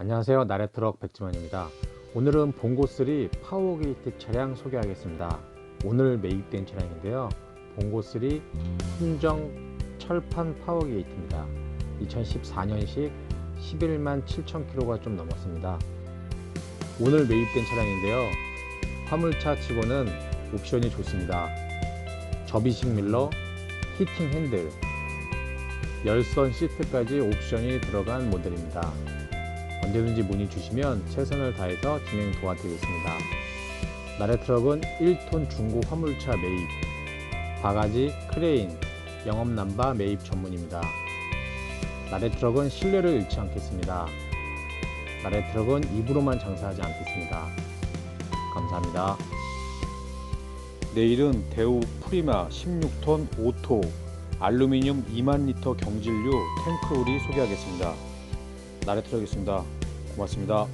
안녕하세요. 나래트럭 백지만입니다. 오늘은 봉고3 파워게이트 차량 소개하겠습니다. 오늘 매입된 차량인데요. 봉고3 순정 철판 파워게이트입니다. 2014년식 11만 7천 킬로가 좀 넘었습니다. 오늘 매입된 차량인데요. 화물차 치고는 옵션이 좋습니다. 접이식 밀러, 히팅 핸들, 열선 시트까지 옵션이 들어간 모델입니다. 언제든지 문의 주시면 최선을 다해서 진행 도와드리겠습니다. 나래트럭은 1톤 중고 화물차 매입, 바가지, 크레인, 영업남바 매입 전문입니다. 나래트럭은 신뢰를 잃지 않겠습니다. 나래트럭은 입으로만 장사하지 않겠습니다. 감사합니다. 내일은 대우 프리마 16톤 오토 알루미늄 2만 리터 경질류 탱크롤이 소개하겠습니다. 나래 트럭이었습니다. 고맙습니다.